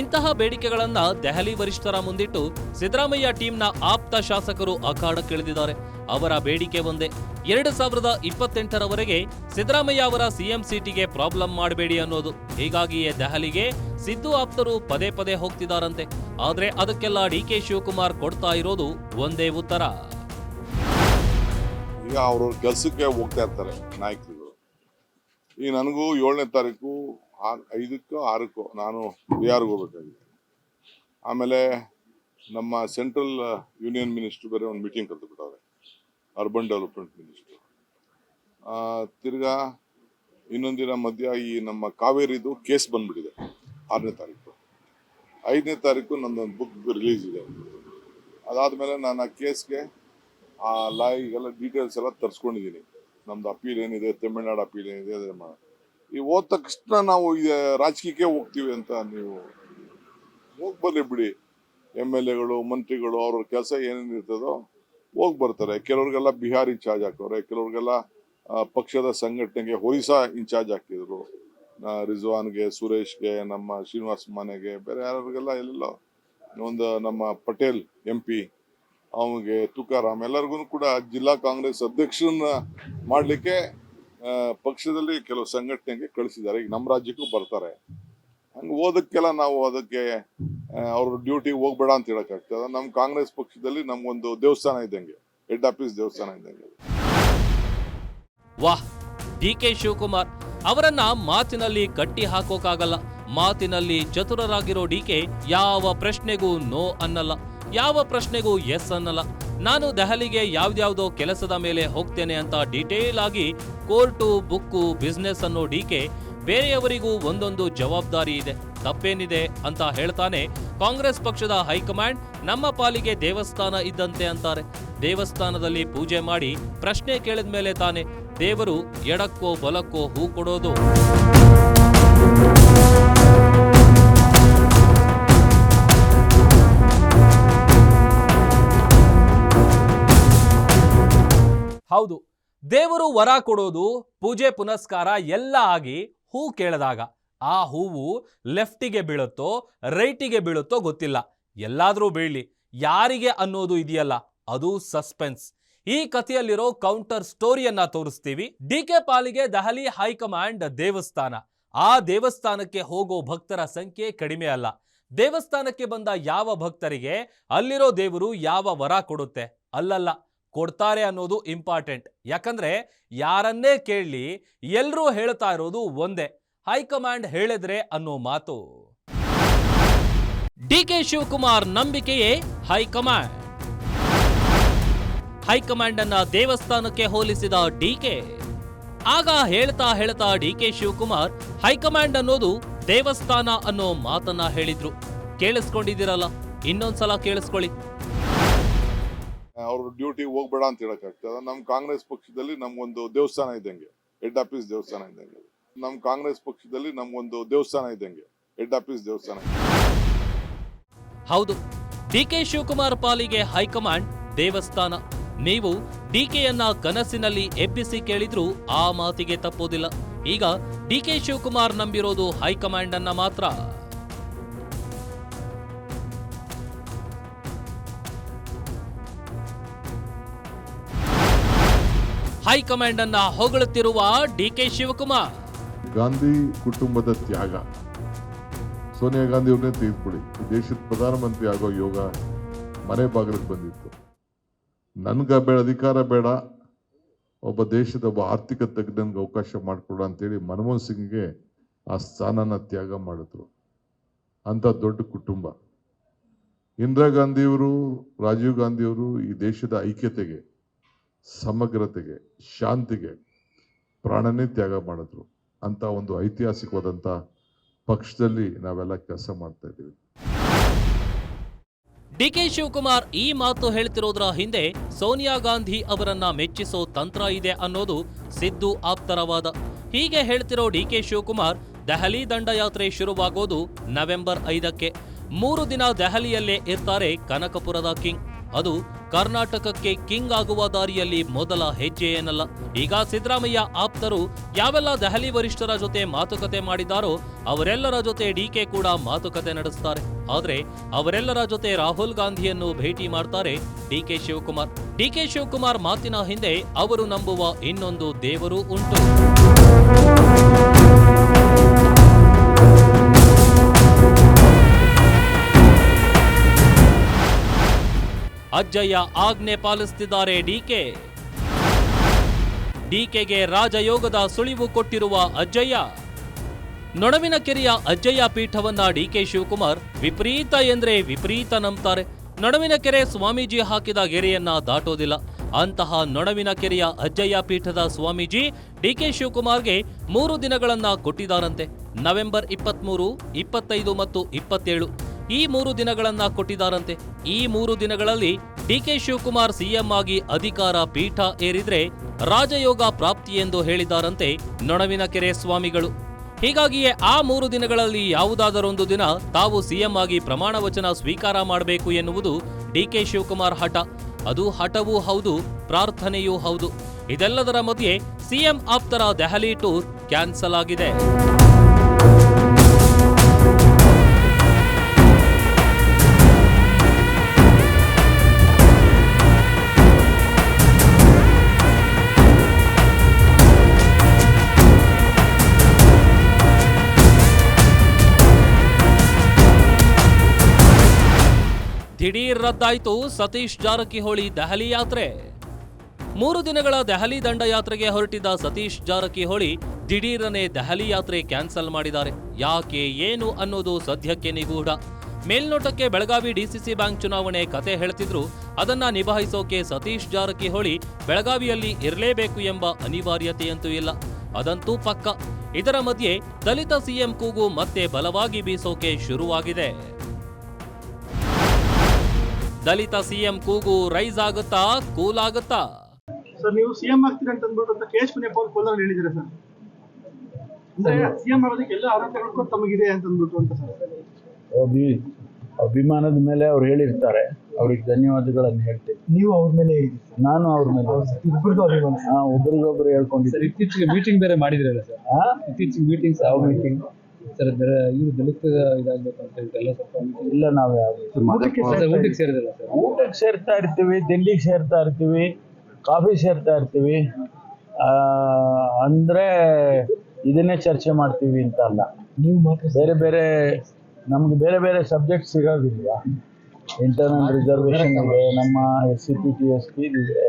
ಇಂತಹ ಬೇಡಿಕೆಗಳನ್ನ ದೆಹಲಿ ವರಿಷ್ಠರ ಮುಂದಿಟ್ಟು ಸಿದ್ದರಾಮಯ್ಯ ಟೀಮ್ನ ಆಪ್ತ ಶಾಸಕರು ಅಖಾಡಕ್ಕಿಳಿದಿದ್ದಾರೆ ಅವರ ಬೇಡಿಕೆ ಒಂದೇ. ಎರಡು ಸಾವಿರದ ಇಪ್ಪತ್ತೆಂಟರವರೆಗೆ ಸಿದ್ದರಾಮಯ್ಯ ಅವರ ಸಿಎಂ ಸೀಟಿಗೆ ಪ್ರಾಬ್ಲಮ್ ಮಾಡಬೇಡಿ ಅನ್ನೋದು. ಹೀಗಾಗಿಯೇ ದೆಹಲಿಗೆ ಸಿದ್ದು ಆಪ್ತರು ಪದೇ ಪದೇ ಹೋಗ್ತಿದಾರಂತೆ. ಆದ್ರೆ ಅದಕ್ಕೆಲ್ಲ ಡಿ ಕೆ ಶಿವಕುಮಾರ್ ಕೊಡ್ತಾ ಇರೋದು ಒಂದೇ ಉತ್ತರ. ಈಗ ಅವರು ಕೆಲಸಕ್ಕೆ ಹೋಗ್ತಾ ಇರ್ತಾರೆ ನಾಯಕರು. ಈಗ ನನಗೂ ಏಳನೇ ತಾರೀಕು ಐದಕ್ಕೋ ಆರಕ್ಕೋ ನಾನು ಬಿಹಾರ್ಗೆ ಹೋಗ್ಬೇಕಾಗಿದೆ. ಆಮೇಲೆ ನಮ್ಮ ಸೆಂಟ್ರಲ್ ಯೂನಿಯನ್ ಮಿನಿಸ್ಟ್ರು ಬೇರೆ ಒಂದು ಮೀಟಿಂಗ್ ಕರೆದುಬಿಟ್ಟವ್ರೆ, ಅರ್ಬನ್ ಡೆವಲಪ್ಮೆಂಟ್ ಮಿನಿಸ್ಟ್ರು. ತಿರ್ಗಾ ಇನ್ನೊಂದಿನ ಮಧ್ಯ ಈ ನಮ್ಮ ಕಾವೇರಿದು ಕೇಸ್ ಬಂದ್ಬಿಟ್ಟಿದೆ. ಆರನೇ ತಾರೀಕು. ಐದನೇ ತಾರೀಕು ನಂದೊಂದು ಬುಕ್ ರಿಲೀಸ್ ಇದೆ. ಅದಾದಮೇಲೆ ನಾನು ಆ ಕೇಸ್ಗೆ ಆ ಲಾಯಿಗೆಲ್ಲ ಡೀಟೇಲ್ಸ್ ಎಲ್ಲ ತರಿಸ್ಕೊಂಡಿದ್ದೀನಿ. ನಮ್ದು ಅಪೀಲ್ ಏನಿದೆ, ತಮಿಳ್ನಾಡು ಅಪೀಲ್ ಏನಿದೆ ಅದನ್ನ ಈ ಹೋದ ತಕ್ಷಣ ನಾವು ರಾಜಕೀಯಕ್ಕೆ ಹೋಗ್ತೀವಿ ಅಂತ ನೀವು ಹೋಗಿ ಬರ್ಲಿ ಬಿಡಿ. ಎಂ ಎಲ್ ಎಗಳು, ಮಂತ್ರಿಗಳು, ಅವ್ರ ಕೆಲಸ ಏನೇನು ಇರ್ತದೋ ಹೋಗಿ ಬರ್ತಾರೆ. ಕೆಲವ್ರಿಗೆಲ್ಲ ಬಿಹಾರ್ ಇನ್ಚಾರ್ಜ್ ಹಾಕೋರೆ, ಕೆಲವ್ರಿಗೆಲ್ಲ ಪಕ್ಷದ ಸಂಘಟನೆಗೆ ಒರಿಸ್ಸಾ ಇನ್ಚಾರ್ಜ್ ಹಾಕಿದ್ರು ರಿಜ್ವಾನ್ಗೆ, ಸುರೇಶ್ಗೆ, ನಮ್ಮ ಶ್ರೀನಿವಾಸ್ ಮನೆಗೆ, ಬೇರೆ ಯಾರಿಗೆಲ್ಲ ಎಲ್ಲೆಲ್ಲೋ ಒಂದು ನಮ್ಮ ಪಟೇಲ್ ಎಂ ಪಿ, ಅವನಿಗೆ ತುಕಾರಾಮ್ ಎಲ್ಲರಿಗೂ ಕೂಡ ಜಿಲ್ಲಾ ಕಾಂಗ್ರೆಸ್ ಅಧ್ಯಕ್ಷರನ್ನ ಮಾಡಲಿಕ್ಕೆ ಪಕ್ಷದಲ್ಲಿ ಕೆಲವು ಸಂಘಟನೆಗೆ ಕಳಿಸಿದ್ದಾರೆ. ಈಗ ನಮ್ಮ ರಾಜ್ಯಕ್ಕೂ ಬರ್ತಾರೆ. ಹಂಗೆ ಓದಕ್ಕೆಲ್ಲ ನಾವು ಅದಕ್ಕೆ ಅವ್ರ ಡ್ಯೂಟಿಗೆ ಹೋಗ್ಬೇಡ ಅಂತ ಹೇಳಕ್ಕಾಗ್ತದೆ. ನಮ್ಮ ಕಾಂಗ್ರೆಸ್ ಪಕ್ಷದಲ್ಲಿ ನಮ್ಗೊಂದು ದೇವಸ್ಥಾನ ಇದ್ದಂಗೆ, ಹೆಡ್ ಆಫೀಸ್ ದೇವಸ್ಥಾನ ಇದ್ದಂಗೆ. ವಾಹ್, ಡಿ ಕೆ ಶಿವಕುಮಾರ್ ಅವರನ್ನ ಮಾತಿನಲ್ಲಿ ಕಟ್ಟಿ ಹಾಕೋಕಾಗಲ್ಲ. ಮಾತಿನಲ್ಲಿ ಚತುರರಾಗಿರೋ ಡಿಕೆ ಯಾವ ಪ್ರಶ್ನೆಗೂ ನೋ ಅನ್ನಲ್ಲ. ಯಾವ ಪ್ರಶ್ನೆಗೂ ಎಸ್ ಅನ್ನಲ್ಲ. ನಾನು ದೆಹಲಿಗೆ ಯಾವ್ದ್ಯಾವ್ದೋ ಕೆಲಸದ ಮೇಲೆ ಹೋಗ್ತೇನೆ ಅಂತ ಡೀಟೇಲ್ ಆಗಿ ಕೋರ್ಟು, ಬುಕ್ಕು, ಬಿಸ್ನೆಸ್ ಅನ್ನೋ ಡಿಕೆ ಬೇರೆಯವರಿಗೂ ಒಂದೊಂದು ಜವಾಬ್ದಾರಿ ಇದೆ. ತಪ್ಪೇನಿದೆ ಅಂತ ಹೇಳ್ತಾನೆ ಕಾಂಗ್ರೆಸ್ ಪಕ್ಷದ ಹೈಕಮಾಂಡ್ ನಮ್ಮ ಪಾಲಿಗೆ ದೇವಸ್ಥಾನ ಇದ್ದಂತೆ ಅಂತಾರೆ. ದೇವಸ್ಥಾನದಲ್ಲಿ ಪೂಜೆ ಮಾಡಿ ಪ್ರಶ್ನೆ ಕೇಳಿದ ಮೇಲೆ ತಾನೆ ದೇವರು ಎಡಕ್ಕೋ ಬಲಕ್ಕೋ ಹೂ ಕೊಡೋದು. ಹೌದು, ದೇವರು ವರ ಕೊಡೋದು, ಪೂಜೆ ಪುನಸ್ಕಾರ ಎಲ್ಲ ಆಗಿ ಹೂ ಕೇಳಿದಾಗ. ಆ ಹೂವು ಲೆಫ್ಟಿಗೆ ಬೀಳುತ್ತೋ, ರೈಟಿಗೆ ಬೀಳುತ್ತೋ ಗೊತ್ತಿಲ್ಲ. ಎಲ್ಲಾದರೂ ಬೀಳಲಿ, ಯಾರಿಗೆ ಅನ್ನೋದು ಇದೆಯಲ್ಲ, ಅದು ಸಸ್ಪೆನ್ಸ್. ಈ ಕಥೆಯಲ್ಲಿರೋ ಕೌಂಟರ್ ಸ್ಟೋರಿಯನ್ನ ತೋರಿಸ್ತೀವಿ. ಡಿ ಕೆ ಪಾಲಿಗೆ ದೆಹಲಿ ಹೈಕಮಾಂಡ್ ದೇವಸ್ಥಾನ. ಆ ದೇವಸ್ಥಾನಕ್ಕೆ ಹೋಗೋ ಭಕ್ತರ ಸಂಖ್ಯೆ ಕಡಿಮೆ ಅಲ್ಲ. ದೇವಸ್ಥಾನಕ್ಕೆ ಬಂದ ಯಾವ ಭಕ್ತರಿಗೆ ಅಲ್ಲಿರೋ ದೇವರು ಯಾವ ವರ ಕೊಡುತ್ತೆ? ಅಲ್ಲಲ್ಲ, ಕೊಡ್ತಾರೆ ಅನ್ನೋದು ಇಂಪಾರ್ಟೆಂಟ್ ಯಾಕಂದ್ರೆ ಯಾರನ್ನೇ ಕೇಳಲಿ ಎಲ್ರೂ ಹೇಳ್ತಾ ಇರೋದು ಒಂದೇ, ಹೈಕಮಾಂಡ್ ಹೇಳಿದ್ರೆ ಅನ್ನೋ ಮಾತು. ಡಿ ಕೆ ಶಿವಕುಮಾರ್ ನಂಬಿಕೆಯೇ ಹೈಕಮಾಂಡ್. ಹೈಕಮಾಂಡ್ ಅನ್ನ ದೇವಸ್ಥಾನಕ್ಕೆ ಹೋಲಿಸಿದ ಡಿಕೆ ಆಗ ಹೇಳ್ತಾ ಹೇಳ್ತಾ ಡಿ ಕೆ ಶಿವಕುಮಾರ್ ಹೈಕಮಾಂಡ್ ಅನ್ನೋದು ದೇವಸ್ಥಾನ ಅನ್ನೋ ಮಾತನ್ನ ಹೇಳಿದ್ರು. ಕೇಳಿಸ್ಕೊಂಡಿದ್ದೀರಲ್ಲ ಇನ್ನೊಂದ್ಸಲ ಕೇಳಿಸ್ಕೊಳ್ಳಿ. ಅವ್ರ ಡ್ಯೂಟಿ ಹೋಗ್ಬೇಡ ಅಂತ ಹೇಳಕ್ಕಾಗ್ತದೆ ನಮ್ಮ ಕಾಂಗ್ರೆಸ್ ಪಕ್ಷದಲ್ಲಿ ನಮ್ಗೊಂದು ದೇವಸ್ಥಾನ ಇದ್ದಂಗೆ ಹೆಡ್ ಆಫೀಸ್ ದೇವಸ್ಥಾನ ಇದ್ದಂಗೆ. ನಮ್ಮ ಕಾಂಗ್ರೆಸ್ ಪಕ್ಷದಲ್ಲಿ ನಮ್ಗೊಂದು ದೇವಸ್ಥಾನ ಇದ್ದಂಗೆ ಹೆಡ್ ಆಫೀಸ್ ದೇವಸ್ಥಾನ. ಹೌದು ಡಿ ಕೆ ಶಿವಕುಮಾರ್ ಪಾಲಿಗೆ ಹೈಕಮಾಂಡ್ ದೇವಸ್ಥಾನ. ನೀವು ಡಿಕೆಯನ್ನ ಕನಸಿನಲ್ಲಿ ಎಬ್ಬಿಸಿ ಕೇಳಿದ್ರೂ ಆ ಮಾತಿಗೆ ತಪ್ಪೋದಿಲ್ಲ. ಈಗ ಡಿಕೆ ಶಿವಕುಮಾರ್ ನಂಬಿರೋದು ಹೈಕಮಾಂಡ್ ಅನ್ನ ಮಾತ್ರ. ಹೈಕಮಾಂಡ್ ಅನ್ನ ಹೊಗಳುತ್ತಿರುವ ಡಿಕೆ ಶಿವಕುಮಾರ್. ಗಾಂಧಿ ಕುಟುಂಬದ ತ್ಯಾಗ. ಸೋನಿಯಾ ಗಾಂಧಿ ಅವ್ರನ್ನೇ ತೆಗೆದುಕೊಳ್ಳಿ ದೇಶದ ಪ್ರಧಾನಮಂತ್ರಿ ಆಗೋ ಯೋಗ ಮನೆ ಬಾಗಿಲಿಗೆ ಬಂದಿತ್ತು. ನನ್ಗ ಬೇಡ, ಅಧಿಕಾರ ಬೇಡ. ಒಬ್ಬ ದೇಶದ ಒಬ್ಬ ಆರ್ಥಿಕ ತಜ್ಞನ್ಗೆ ಅವಕಾಶ ಮಾಡಿಕೊಡ ಅಂತೇಳಿ ಮನಮೋಹನ್ ಸಿಂಗ್ಗೆ ಆ ಸ್ಥಾನನ ತ್ಯಾಗ ಮಾಡಿದ್ರು. ಅಂತ ದೊಡ್ಡ ಕುಟುಂಬ. ಇಂದಿರಾ ಗಾಂಧಿಯವರು, ರಾಜೀವ್ ಗಾಂಧಿಯವರು ಈ ದೇಶದ ಐಕ್ಯತೆಗೆ, ಸಮಗ್ರತೆಗೆ, ಶಾಂತಿಗೆ ಪ್ರಾಣನೇ ತ್ಯಾಗ ಮಾಡಿದ್ರು. ಅಂತ ಒಂದು ಐತಿಹಾಸಿಕವಾದಂಥ ಪಕ್ಷದಲ್ಲಿ ನಾವೆಲ್ಲ ಕೆಲಸ ಮಾಡ್ತಾ ಇದ್ದೀವಿ. ಡಿಕೆ ಶಿವಕುಮಾರ್ ಈ ಮಾತು ಹೇಳ್ತಿರೋದ್ರ ಹಿಂದೆ ಸೋನಿಯಾ ಗಾಂಧಿ ಅವರನ್ನ ಮೆಚ್ಚಿಸೋ ತಂತ್ರ ಇದೆ ಅನ್ನೋದು ಸಿದ್ದು ಆಪ್ತರವಾದ. ಹೀಗೆ ಹೇಳ್ತಿರೋ ಡಿಕೆ ಶಿವಕುಮಾರ್, ದೆಹಲಿ ದಂಡಯಾತ್ರೆ ಶುರುವಾಗೋದು ನವೆಂಬರ್ ಐದಕ್ಕೆ. ಮೂರು ದಿನ ದೆಹಲಿಯಲ್ಲೇ ಇರ್ತಾರೆ ಕನಕಪುರದ ಕಿಂಗ್. ಅದು ಕರ್ನಾಟಕಕ್ಕೆ ಕಿಂಗ್ ಆಗುವ ದಾರಿಯಲ್ಲಿ ಮೊದಲ ಹೆಜ್ಜೆ ಏನಲ್ಲ ಈಗ ಸಿದ್ದರಾಮಯ್ಯ ಆಪ್ತರು ಯಾವೆಲ್ಲ ದೆಹಲಿ ವರಿಷ್ಠರ ಜೊತೆ ಮಾತುಕತೆ ಮಾಡಿದಾರೋ ಅವರೆಲ್ಲರ ಜೊತೆ ಡಿಕೆ ಕೂಡ ಮಾತುಕತೆ ನಡೆಸ್ತಾರೆ. ಆದರೆ ಅವರೆಲ್ಲರ ಜೊತೆ ರಾಹುಲ್ ಗಾಂಧಿಯನ್ನು ಭೇಟಿ ಮಾಡ್ತಾರೆ ಡಿಕೆ ಶಿವಕುಮಾರ್. ಡಿಕೆ ಶಿವಕುಮಾರ್ ಮಾತಿನ ಹಿಂದೆ ಅವರು ನಂಬುವ ಇನ್ನೊಂದು ದೇವರು ಉಂಟು. ಅಜ್ಜಯ್ಯ ಆಜ್ಞೆ ಪಾಲಿಸುತ್ತಿದ್ದಾರೆ ಡಿಕೆ ಡಿಕೆಗೆ ರಾಜಯೋಗದ ಸುಳಿವು ಕೊಟ್ಟಿರುವ ಅಜ್ಜಯ್ಯ ನೊಣವಿನ ಕೆರೆಯ ಅಜ್ಜಯ್ಯ ಪೀಠವನ್ನ ಡಿಕೆ ಶಿವಕುಮಾರ್ ವಿಪರೀತ ಎಂದ್ರೆ ವಿಪರೀತ ನಂಬ್ತಾರೆ. ನೊಣವಿನ ಕೆರೆ ಸ್ವಾಮೀಜಿ ಹಾಕಿದ ಗೆರೆಯನ್ನ ದಾಟೋದಿಲ್ಲ. ಅಂತಹ ನೊಣವಿನ ಕೆರೆಯ ಅಜ್ಜಯ್ಯ ಪೀಠದ ಸ್ವಾಮೀಜಿ ಡಿಕೆ ಶಿವಕುಮಾರ್ಗೆ ಮೂರು ದಿನಗಳನ್ನ ಕೊಟ್ಟಿದ್ದಾರಂತೆ. ನವೆಂಬರ್ ಇಪ್ಪತ್ಮೂರು, ಇಪ್ಪತ್ತೈದು ಮತ್ತು ಇಪ್ಪತ್ತೇಳು. ಈ ಮೂರು ದಿನಗಳನ್ನ ಕೊಟ್ಟಿದ್ದಾರಂತೆ. ಈ ಮೂರು ದಿನಗಳಲ್ಲಿ ಡಿಕೆ ಶಿವಕುಮಾರ್ ಸಿಎಂ ಆಗಿ ಅಧಿಕಾರ ಪೀಠ ಏರಿದ್ರೆ ರಾಜಯೋಗ ಪ್ರಾಪ್ತಿ ಎಂದು ಹೇಳಿದ್ದಾರಂತೆ ನೊಣವಿನ ಕೆರೆ ಸ್ವಾಮಿಗಳು. ಹೀಗಾಗಿಯೇ ಆ ಮೂರು ದಿನಗಳಲ್ಲಿ ಯಾವುದಾದರೊಂದು ದಿನ ತಾವು ಸಿಎಂ ಆಗಿ ಪ್ರಮಾಣ ವಚನ ಸ್ವೀಕಾರ ಮಾಡಬೇಕು ಎನ್ನುವುದು ಡಿಕೆ ಶಿವಕುಮಾರ್ ಹಠ. ಅದು ಹಠವೂ ಹೌದು, ಪ್ರಾರ್ಥನೆಯೂ ಹೌದು. ಇದೆಲ್ಲದರ ಮಧ್ಯೆ ಸಿಎಂ ಆಪ್ತರ ದೆಹಲಿ ಟೂರ್ ಕ್ಯಾನ್ಸಲ್ ಆಗಿದೆ. ರದ್ದಾಯ್ತು ಸತೀಶ್ ಜಾರಕಿಹೊಳಿ ದೆಹಲಿ ಯಾತ್ರೆ. ಮೂರು ದಿನಗಳ ದೆಹಲಿ ದಂಡಯಾತ್ರೆಗೆ ಹೊರಟಿದ್ದ ಸತೀಶ್ ಜಾರಕಿಹೊಳಿ ದಿಢೀರನೆ ದೆಹಲಿ ಯಾತ್ರೆ ಕ್ಯಾನ್ಸಲ್ ಮಾಡಿದ್ದಾರೆ. ಯಾಕೆ, ಏನು ಅನ್ನೋದು ಸದ್ಯಕ್ಕೆ ನಿಗೂಢ. ಮೇಲ್ನೋಟಕ್ಕೆ ಬೆಳಗಾವಿ ಡಿಸಿಸಿ ಬ್ಯಾಂಕ್ ಚುನಾವಣೆ ಕತೆ ಹೇಳ್ತಿದ್ರು. ಅದನ್ನ ನಿಭಾಯಿಸೋಕೆ ಸತೀಶ್ ಜಾರಕಿಹೊಳಿ ಬೆಳಗಾವಿಯಲ್ಲಿ ಇರಲೇಬೇಕು ಎಂಬ ಅನಿವಾರ್ಯತೆಯಂತೂ ಇಲ್ಲ. ಅದಂತೂ ಪಕ್ಕ. ಇದರ ಮಧ್ಯೆ ದಲಿತ ಸಿಎಂ ಕೂಗು ಮತ್ತೆ ಬಲವಾಗಿ ಬೀಸೋಕೆ ಶುರುವಾಗಿದೆ. ದಲಿತ ಸಿಎಂ ಕೂಗು ರೈಸ್ ಆಗುತ್ತಾ? ಕೂಲ್ ಆಗುತ್ತಾ? ಸರ್ ನೀವು ಸಿಎಂ ಆಗ್ತೀರಿ ಅಂತ ಅಂದ್ಬಿಟ್ಟು ಅಂತ ಕೆ ಎಚ್ ಮುನಿಯಪ್ಪ ಅವ್ರು ಕೋಲಾರ ಹೇಳಿದ್ದಾರೆ ಸರ್? ಅಂದ್ರೆ ಸಿಎಂ ಆಗೋದಕ್ಕೆ ಎಲ್ಲ ಅರ್ಹತೆಗಳು ತಮಗಿದೆ ಅಂತ ಅಂದ್ಬಿಟ್ಟು ಅಂತ ಸರ್. ಅಭಿ ಅಭಿಮಾನದ ಮೇಲೆ ಅವ್ರು ಹೇಳಿರ್ತಾರೆ. ಅವ್ರಿಗೆ ಧನ್ಯವಾದಗಳನ್ನು ಹೇಳ್ತೀನಿ. ನೀವು ಅವ್ರ ಮೇಲೆ ಹೇಳಿದ್ರಿ ನಾನು ಅವ್ರ ಮೇಲೆ. ಒಬ್ರಿಗೊಬ್ರು ಹೇಳ್ಕೊಂಡಿದ್ದೀನಿ. ಇತ್ತೀಚೆಗೆ ಮೀಟಿಂಗ್ ಬೇರೆ ಮಾಡಿದ್ರಲ್ಲ ಸರ್. ಇತ್ತೀಚೆಗೆ ಮೀಟಿಂಗ್ಸ್ ಯಾವ ಮೀಟಿಂಗ್ ಸರ್ ಇವ್ರು ದಲಿತ ಇದಾಗ್ಬೇಕು ಅಂತ ಸ್ವಲ್ಪ ಇಲ್ಲ ನಾವು ಸರ್, ಊಟಕ್ಕೆ ಸೇರಿದಿಲ್ಲ ಸರ್. ಊಟಕ್ಕೆ ಸೇರ್ತಾ ಇರ್ತೀವಿ ದಿಲ್ಲಿಗೆ ಸೇರ್ತಾ ಇರ್ತೀವಿ ಕಾಫಿ ಸೇರ್ತಾ ಇರ್ತೀವಿ. ಅಂದ್ರೆ ಇದನ್ನೇ ಚರ್ಚೆ ಮಾಡ್ತೀವಿ ಅಂತ ಅಲ್ಲ. ನೀವು ಮಾತ್ರ ಬೇರೆ ಬೇರೆ ನಮ್ಗೆ ಬೇರೆ ಬೇರೆ ಸಬ್ಜೆಕ್ಟ್ ಸಿಗೋದಿಲ್ವಾ? ಇಂಟರ್ನಲ್ ರಿಸರ್ವೇಶನ್ ಇದೆ ನಮ್ಮ S C P T S P ಇದೆ.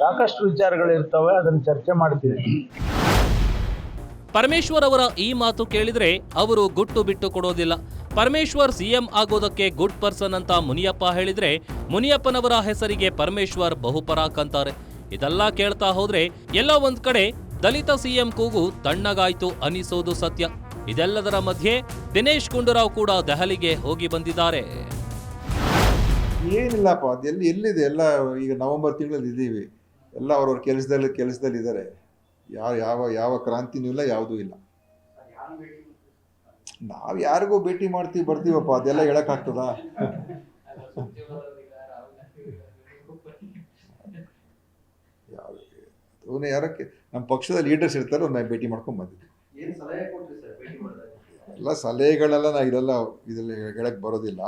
ಸಾಕಷ್ಟು ವಿಚಾರಗಳಿರ್ತವೆ ಅದನ್ನು ಚರ್ಚೆ ಮಾಡ್ತೀವಿ. ಪರಮೇಶ್ವರ್ ಅವರ ಈ ಮಾತು ಕೇಳಿದ್ರೆ ಅವರು ಗುಟ್ಟು ಬಿಟ್ಟು ಕೊಡೋದಿಲ್ಲ. ಪರಮೇಶ್ವರ್ ಸಿಎಂ ಆಗೋದಕ್ಕೆ ಗುಡ್ ಪರ್ಸನ್ ಅಂತ ಮುನಿಯಪ್ಪ ಹೇಳಿದ್ರೆ ಮುನಿಯಪ್ಪನವರ ಹೆಸರಿಗೆ ಪರಮೇಶ್ವರ್ ಬಹುಪರಾಕ್ ಅಂತಾರೆ ಇದೆಲ್ಲ ಕೇಳ್ತಾ ಹೋದ್ರೆ ಎಲ್ಲ ಒಂದ್ ಕಡೆ ದಲಿತ ಸಿಎಂ ಕೂಗು ತಣ್ಣಗಾಯ್ತು ಅನಿಸೋದು ಸತ್ಯ. ಇದೆಲ್ಲದರ ಮಧ್ಯೆ ದಿನೇಶ್ ಗುಂಡೂರಾವ್ ಕೂಡ ದೆಹಲಿಗೆ ಹೋಗಿ ಬಂದಿದ್ದಾರೆ. ಏನಿಲ್ಲಪ್ಪ ಅದೆಲ್ಲಿ ಎಲ್ಲಿ ಎಲ್ಲಿದೆ? ಎಲ್ಲ ಈಗ ನವೆಂಬರ್ ತಿಂಗಳಲ್ಲಿ ಇದ್ದೀವಿ ಎಲ್ಲ ಅವ್ರವ್ರ ಕೆಲಸದಲ್ಲಿ ಕೆಲಸದಲ್ಲಿ ಇದ್ದಾರೆ ಯಾವ ಯಾವ ಯಾವ ಕ್ರಾಂತಿನೂ ಇಲ್ಲ ಯಾವುದೂ ಇಲ್ಲ. ನಾವು ಯಾರಿಗೂ ಭೇಟಿ ಮಾಡ್ತೀವಿ ಬರ್ತೀವಪ್ಪ ಅದೆಲ್ಲ ಹೇಳಕ್ಕಾಗ್ತದ ಅವನು ಯಾರಕ್ಕೆ? ನಮ್ಮ ಪಕ್ಷದ ಲೀಡರ್ಸ್ ಇರ್ತಾರೆ ಅವ್ರನ್ನ ಭೇಟಿ ಮಾಡ್ಕೊಂಡು ಬಂದಿದ್ವಿ ಎಲ್ಲ ಸಲಹೆಗಳೆಲ್ಲ ನಾ ಇದೆಲ್ಲ ಇದೆಲ್ಲ ಹೇಳಕ್ಕೆ ಬರೋದಿಲ್ಲ.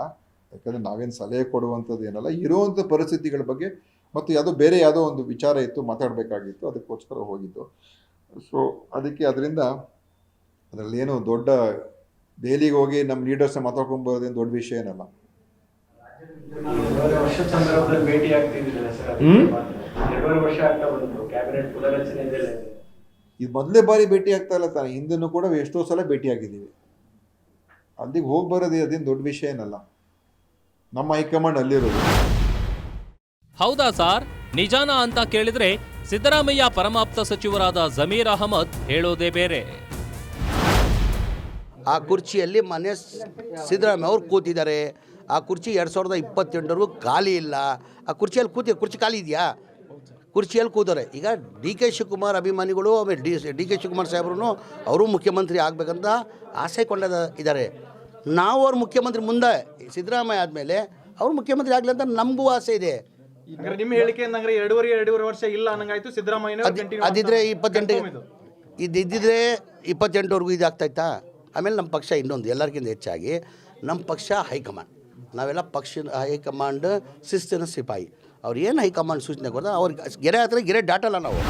ಯಾಕಂದರೆ ನಾವೇನು ಸಲಹೆ ಕೊಡುವಂಥದ್ದು ಏನಲ್ಲ ಇರುವಂಥ ಪರಿಸ್ಥಿತಿಗಳ ಬಗ್ಗೆ ಮತ್ತು ಯಾವುದೋ ಬೇರೆ ಯಾವುದೋ ಒಂದು ವಿಚಾರ ಇತ್ತು ಮಾತಾಡಬೇಕಾಗಿತ್ತು ಅದಕ್ಕೋಸ್ಕರ ಹೋಗಿದ್ದು. ಸೊ ಅದಕ್ಕೆ ಅದರಿಂದ ಅದರಲ್ಲಿ ಏನು ದೊಡ್ಡ ದೆಹಲಿಗೆ ಹೋಗಿ ನಮ್ಮ ಲೀಡರ್ಸ್ನ ಮಾತಾಡ್ಕೊಂಡು ಬರೋದೇನು ದೊಡ್ಡ ವಿಷಯ ಏನಲ್ಲ. ಇದು ಮೊದಲೇ ಬಾರಿ ಭೇಟಿ ಆಗ್ತಾ ಇಲ್ಲ ತಾನೆ ಹಿಂದೂ ಕೂಡ ಎಷ್ಟೋ ಸಲ ಭೇಟಿಯಾಗಿದ್ದೀವಿ ಅಲ್ಲಿಗೆ ಹೋಗಿ ಬರೋದೇ ಅದೇನು ದೊಡ್ಡ ವಿಷಯ ಏನಲ್ಲ. ನಮ್ಮ ಹೈಕಮಾಂಡ್ ಅಲ್ಲಿರೋದು. ಹೌದಾ ಸಾರ್? ನಿಜಾನ ಅಂತ ಕೇಳಿದ್ರೆ ಸಿದ್ದರಾಮಯ್ಯ ಪರಮಾಪ್ತ ಸಚಿವರಾದ ಜಮೀರ್ ಅಹಮದ್ ಹೇಳೋದೇ ಬೇರೆ. ಆ ಕುರ್ಚಿಯಲ್ಲಿ ಮನೆ ಸಿದ್ದರಾಮಯ್ಯ ಅವ್ರು ಕೂತಿದ್ದಾರೆ. ಆ ಕುರ್ಚಿ ಎರಡು ಸಾವಿರದ ಇಪ್ಪತ್ತೆಂಟರವರೆಗೂ ಖಾಲಿ ಇಲ್ಲ. ಆ ಕುರ್ಚಿಯಲ್ಲಿ ಕೂತಿ ಕುರ್ಚಿ ಖಾಲಿ ಇದೆಯಾ? ಕುರ್ಚಿಯಲ್ಲಿ ಕೂತಾರೆ ಈಗ ಡಿ ಕೆ ಶಿವಕುಮಾರ್ ಅಭಿಮಾನಿಗಳು, ಆಮೇಲೆ ಡಿ ಡಿ ಕೆ ಶಿವಕುಮಾರ್ ಸಾಹೇಬ್ರು ಅವರು ಮುಖ್ಯಮಂತ್ರಿ ಆಗಬೇಕಂತ ಆಸೆ ಕೊಂಡದ, ಇದ್ದಾರೆ. ನಾವು ಅವ್ರ ಮುಖ್ಯಮಂತ್ರಿ ಮುಂದೆ, ಸಿದ್ದರಾಮಯ್ಯ ಆದಮೇಲೆ ಅವ್ರು ಮುಖ್ಯಮಂತ್ರಿ ಆಗಲಿ ಅಂತ ನಮಗೂ ಆಸೆ ಇದೆ. ನಿಮ್ಮ ಹೇಳಿಕೆ ಅಂದ್ರೆ ಎರಡೂವರೆ ಎರಡೂವರೆ ವರ್ಷ ಇಲ್ಲ ಅನ್ನಂಗಾಯ್ತು ಸಿದ್ದರಾಮಯ್ಯ ಅದ್- ಅದಿದ್ರೆ ಇಪ್ಪತ್ತೆಂಟು ಇದು. ಇದ್ದಿದ್ರೆ ಇಪ್ಪತ್ತೆಂಟುವರೆಗೂ ಇದಾಗ್ತಾಯ್ತಾ ಆಮೇಲೆ ನಮ್ಮ ಪಕ್ಷ ಇನ್ನೊಂದು ಎಲ್ಲರಿಗಿಂತ ಹೆಚ್ಚಾಗಿ ನಮ್ಮ ಪಕ್ಷ ಹೈಕಮಾಂಡ್. ನಾವೆಲ್ಲ ಪಕ್ಷ ಹೈಕಮಾಂಡ್ ಶಿಸ್ತಿನ ಸಿಪಾಯಿ. ಅವ್ರು ಏನು ಹೈಕಮಾಂಡ್ ಸೂಚನೆ ಕೊಡ್ತಾರೆ ಅವ್ರಿಗೆ ಗೆರೆ ಹತ್ರ ಗೆರೆ ಡಾಟಲ್ಲ ನಾವು.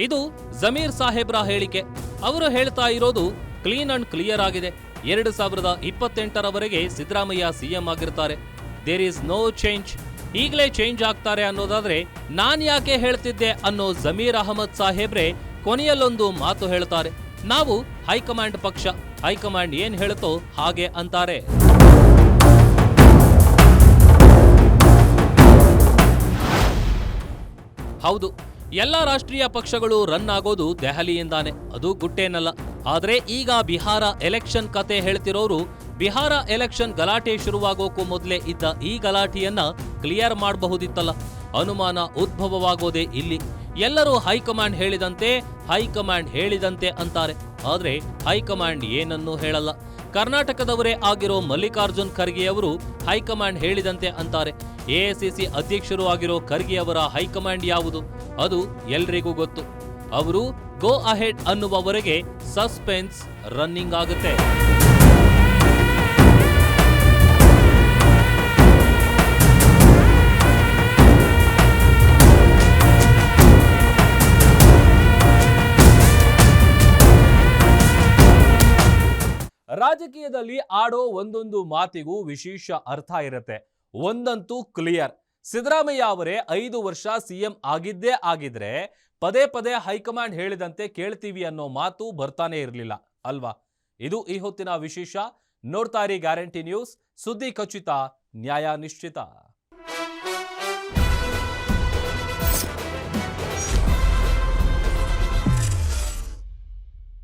ಇದು ಜಮೀರ್ ಸಾಹೇಬ್ರ ಹೇಳಿಕೆ. ಅವರು ಹೇಳ್ತಾ ಇರೋದು ಕ್ಲೀನ್ ಅಂಡ್ ಕ್ಲಿಯರ್ ಆಗಿದೆ. ಎರಡು ಸಾವಿರದ ಇಪ್ಪತ್ತೆಂಟರವರೆಗೆ ಸಿದ್ದರಾಮಯ್ಯ ಸಿಎಂ ಆಗಿರ್ತಾರೆ. ದೇರ್ ಈಸ್ ನೋ ಚೇಂಜ್ ಈಗಲೇ ಚೇಂಜ್ ಆಗ್ತಾರೆ ಅನ್ನೋದಾದ್ರೆ ನಾನ್ ಯಾಕೆ ಹೇಳ್ತಿದ್ದೆ ಅನ್ನೋ ಜಮೀರ್ ಅಹಮದ್ ಸಾಹೇಬ್ರೆ ಕೊನೆಯಲ್ಲೊಂದು ಮಾತು ಹೇಳ್ತಾರೆ. ನಾವು ಹೈಕಮಾಂಡ್ ಪಕ್ಷ, ಹೈಕಮಾಂಡ್ ಏನ್ ಹೇಳುತ್ತೋ ಹಾಗೆ ಅಂತಾರೆ. ಹೌದು, ಎಲ್ಲ ರಾಷ್ಟ್ರೀಯ ಪಕ್ಷಗಳು ರನ್ ಆಗೋದು ದೆಹಲಿಯಿಂದಾನೆ, ಅದು ಗುಟ್ಟೇನಲ್ಲ. ಆದ್ರೆ ಈಗ ಬಿಹಾರ ಎಲೆಕ್ಷನ್ ಕತೆ ಹೇಳ್ತಿರೋರು ಬಿಹಾರ ಎಲೆಕ್ಷನ್ ಗಲಾಟೆ ಶುರುವಾಗೋಕ್ಕೂ ಮೊದಲೇ ಇದ್ದ ಈ ಗಲಾಟೆಯನ್ನ ಕ್ಲಿಯರ್ ಮಾಡಬಹುದಿತ್ತಲ್ಲ. ಅನುಮಾನ ಉದ್ಭವವಾಗೋದೇ ಇಲ್ಲಿ. ಎಲ್ಲರೂ ಹೈಕಮಾಂಡ್ ಹೇಳಿದಂತೆ ಹೈಕಮಾಂಡ್ ಹೇಳಿದಂತೆ ಅಂತಾರೆ. ಆದರೆ ಹೈಕಮಾಂಡ್ ಏನನ್ನೂ ಹೇಳಲ್ಲ. ಕರ್ನಾಟಕದವರೇ ಆಗಿರೋ ಮಲ್ಲಿಕಾರ್ಜುನ್ ಖರ್ಗೆ ಅವರು ಹೈಕಮಾಂಡ್ ಹೇಳಿದಂತೆ ಅಂತಾರೆ. ಎಐಸಿಸಿ ಅಧ್ಯಕ್ಷರು ಆಗಿರೋ ಖರ್ಗೆ ಅವರ ಹೈಕಮಾಂಡ್ ಯಾವುದು? ಅದು ಎಲ್ರಿಗೂ ಗೊತ್ತು. ಅವರು ಗೋ ಅಹೆಡ್ ಅನ್ನುವವರೆಗೆ ಸಸ್ಪೆನ್ಸ್ ರನ್ನಿಂಗ್ ಆಗುತ್ತೆ. ರಾಜಕೀಯದಲ್ಲಿ ಆಡೋ ಒಂದೊಂದು ಮಾತಿಗೂ ವಿಶೇಷ ಅರ್ಥ ಇರುತ್ತೆ. ಒಂದಂತೂ ಕ್ಲಿಯರ್ ಸಿದ್ದರಾಮಯ್ಯ ಅವರೇ ಐದು ವರ್ಷ ಸಿಎಂ ಆಗಿದ್ದೇ ಆಗಿದ್ರೆ ಪದೇ ಪದೇ ಹೈಕಮಾಂಡ್ ಹೇಳಿದಂತೆ ಕೇಳ್ತೀವಿ ಅನ್ನೋ ಮಾತು ಬರ್ತಾನೆ ಇರಲಿಲ್ಲ, ಅಲ್ವಾ? ಇದು ಈ ಹೊತ್ತಿನ ವಿಶೇಷ. ನೋಡ್ತಾರಿ ಗ್ಯಾರಂಟಿ ನ್ಯೂಸ್. ಸುದ್ದಿ ಖಚಿತ, ನ್ಯಾಯ ನಿಶ್ಚಿತ.